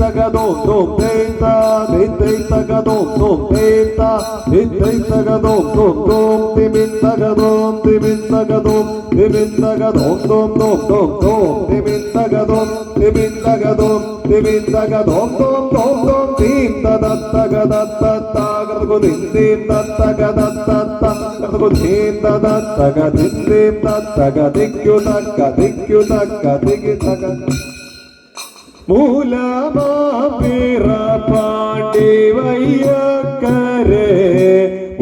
തകതോം തോം തേത്ത തിത്തൈ തകതോം തോം തേത്ത തിത്തൈ തകതോം തോം തോം തിമിൻ തകതോം തിമിൻ തകതോം തിമിൻ തകതോം തോം തോം തോം തോം തിമിൻ തകതോം തിമിൻ തകതോം തിമിൻ തകതോം തോം തോം തോം തീം തദത്തകദത്തത്താകൃതകു നിന്ദീം തത്തകദത്തത്ത കൃതകു ധീം തദത്തക നിന്ദീം തത്തക ദിക്കു തക്ക ദിക്കു തക്ക ദിഗി തക മൂലമാപിറ പാണ്ഡി വയ്യക്കരെ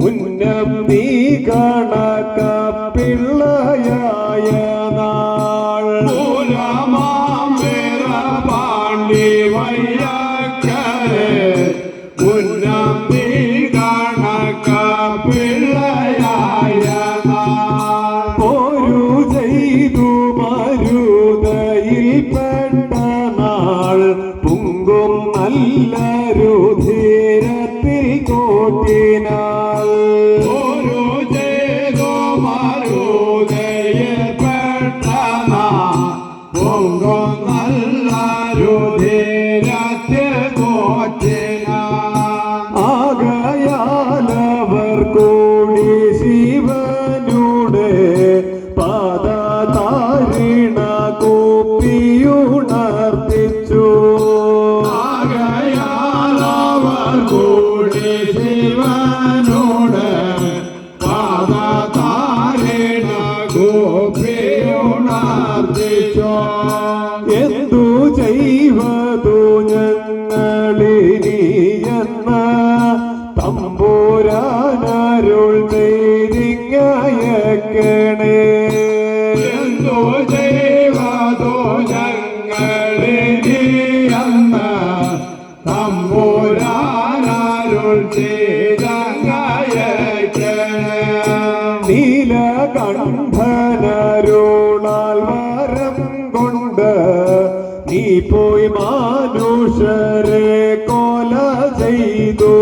ഉന്നം നീ കണക്ക പിള്ളയായ നാൾ. പാണ്ടി വയ്യക്കരെ നീ പോയി മാനുഷരെ കൊല ചെയ്തു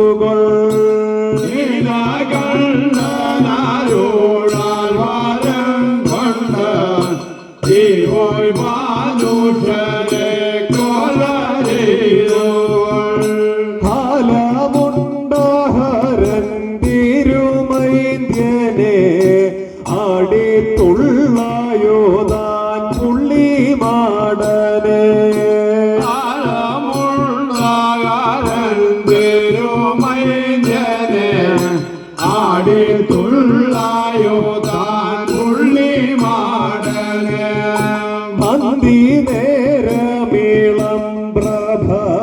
മന്തി നേരമീളം പ്രഭമിന്നുമ്പോൾ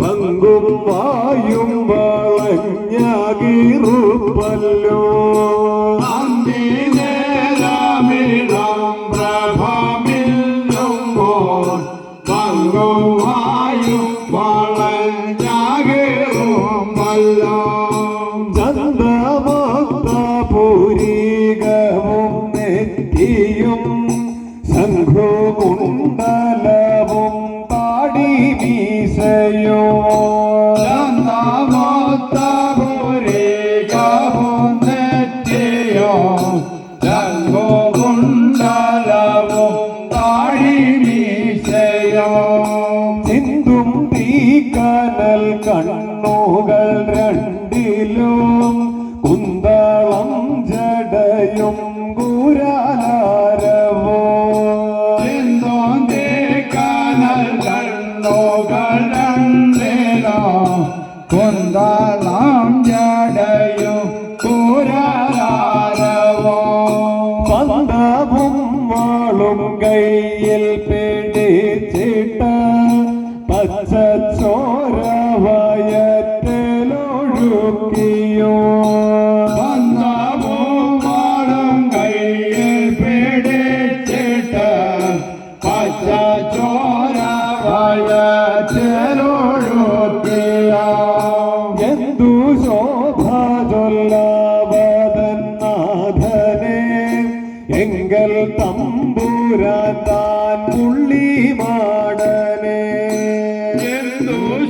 പങ്കും വായും വളഞ്ഞാകിറുപ്പല്ലോ. അന്തി നേരമിടം പ്രഭമില്ലുമ്പോൾ പങ്കും വായും വളഞ്ഞാകേറുമല്ലോ Kondala no.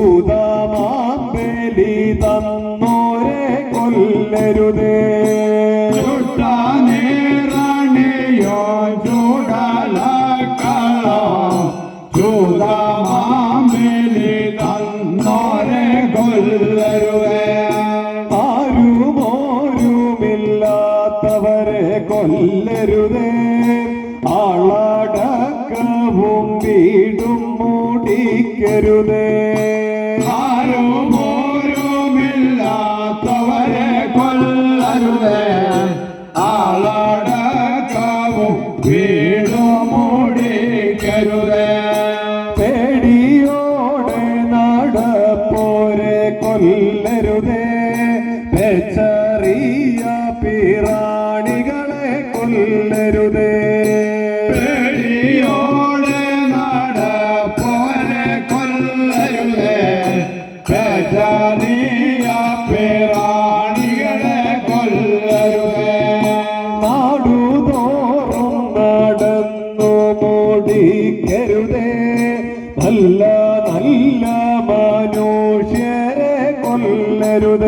ഭൂതമാമ്പലി തന്നോരെ കൊല്ലരുതേ ണേയോ ചൂടലക്കളോ ചൂതമാമ്പലി തന്നോരെ കൊല്ലരുതേ ആരുമോരുമില്ലാത്തവരെ കൊല്ലരുതേ. ആളടക്കവും വീടും മൂടിക്കരുത് ആരും ഓരോമില്ലാത്തവരെ കൊല്ലരുത്. ആളടക്കവും വീടും മൂടിക്കരുത് പേടിയോടെ നടപ്പോരെ കൊല്ലരുതേ. ചെറിയ പിറാണികളെ കൊല്ലരുതേ. തരരുത്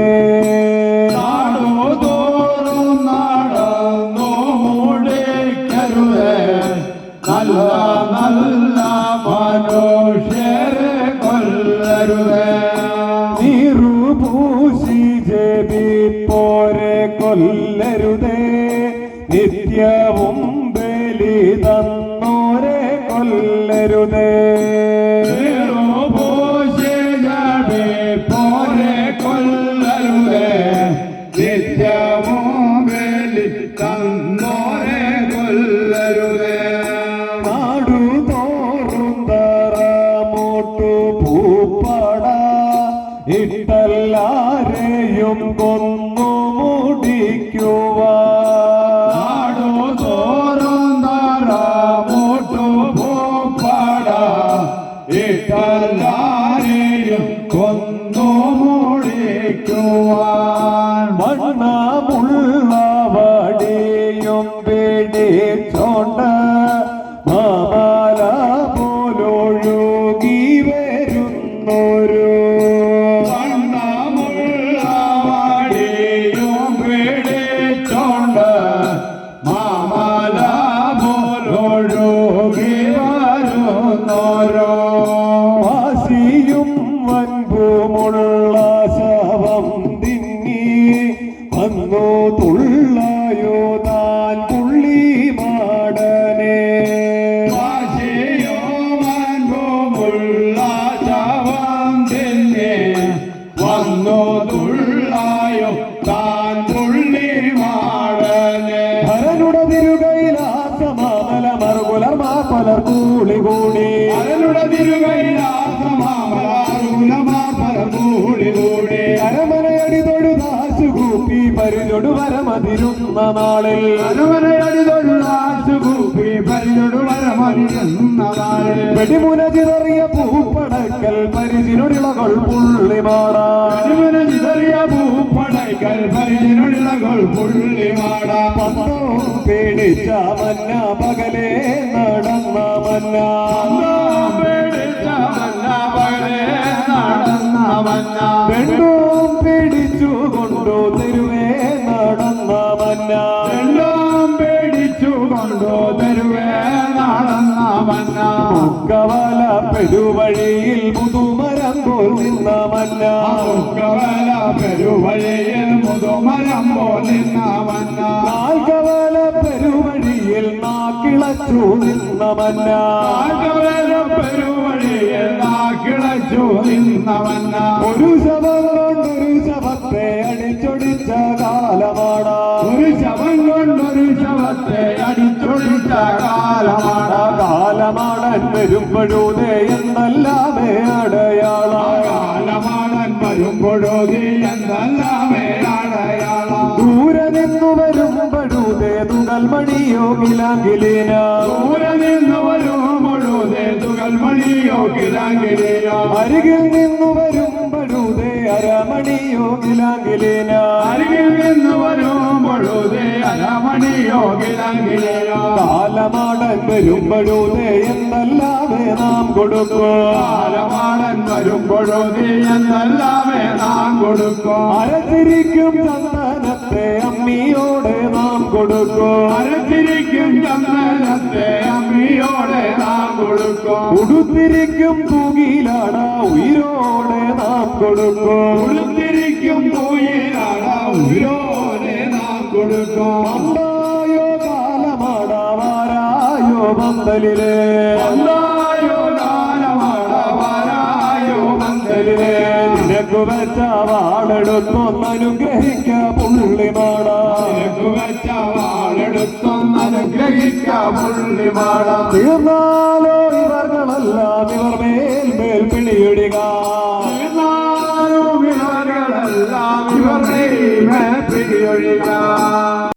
Yeah. അനുമനയടിതൊഴുതാശുകൂപ്പി പരിചൊടു വരമതിരുന്ന നാളിൽ അനുമനയടിതൊഴുതാശുകൂപ്പി പരിചൊടു വരമതിരുന്ന നാളിൽ. വെടിമുന ചിതറിയ പൂപ്പടക്കൽ പരിചിനുടിളകൾ പുള്ളിമാടാ വെടിമുന ചിതറിയ പൂപ്പടക്കൽ പരിചിനുടിളകൾ പുള്ളിമാടാ പേടിച്ച മന്ന പകലേ നടന്ന മന്ന. കവല പെരുവഴിയിൽ മുതുമരം പോന്നിന്നവന്ന നാൽക്കവല പെരുവഴിയിൽ നാക്കിളച്ചു നിന്നവന്ന. നാൽക്കവല പെരുവഴിയിൽ നാക്കിളച്ചു നിന്നവന്ന. ഒരു ശവം കൊണ്ടൊരു ശവത്തെ അടിച്ചൊടിച്ച കാലമാണ് ഒരു ശവം കൊണ്ടൊരു ശവത്തെ അടിച്ചൊടിച്ച കാലമാണ് കാലമാടൻ വരുമ്പോഴൂടെ എന്നല്ലാതെ അടയാള. വരുമ്പോഴോതി ദൂരെ നിന്നു വരുമ്പോഴൂതേ തുകൽ മണിയോ കിലാങ്കിലേന? ദൂരെ നിന്ന് വരുമ്പോഴോതേ തുകൽ മണിയോ കിലാങ്കിലേന അരികിൽ നിന്നു വരുമ്പോഴൂതേ അരമണിയോ കിലാങ്കിലേന അരികിൽ നിന്നു വരുമ്പോഴോതേ അരമണിയോ കിലാങ്കിലേന? കാലമാടൻ വരുമ്പോഴൂതേ എന്നല്ലാമേ നാം കൊടുക്കോ. കാലമാടൻ വരുമ്പോഴോ എന്നല്ലാമേ നാം കൊടുക്കും. അരത്തിരിക്കും ചന്ദനത്തെ അമ്മിയോടെ നാം കൊടുക്കോ. അരത്തിരിക്കും ചന്ദനത്തെ അമ്മിയോടെ നാം കൊടുക്കും. ഉടുത്തിരിക്കും തൂകിലാണ് ഉയരോടെ നാം കൊടുക്കോ. ഉടുത്തിരിക്കും പൂയിലാണ് ഉയരോടെ നാം കൊടുക്കും. അന്നായോ കാലമാടാവാരായോ പന്തലിലെ. നിനക്കു വെച്ച വാളെടുത്തൊന്നനുഗ്രഹിക്ക പുള്ളിമാടാ വെച്ച വാളെടുത്തൊന്ന് അനുഗ്രഹിക്ക പുള്ളിമാട തീർന്നാലോ ഇവർകളെല്ലാം ഇവർ മേൽ മേൽ പിടിയിടുക. ഇവർ ഇവരുടെ പിടിയൊഴിക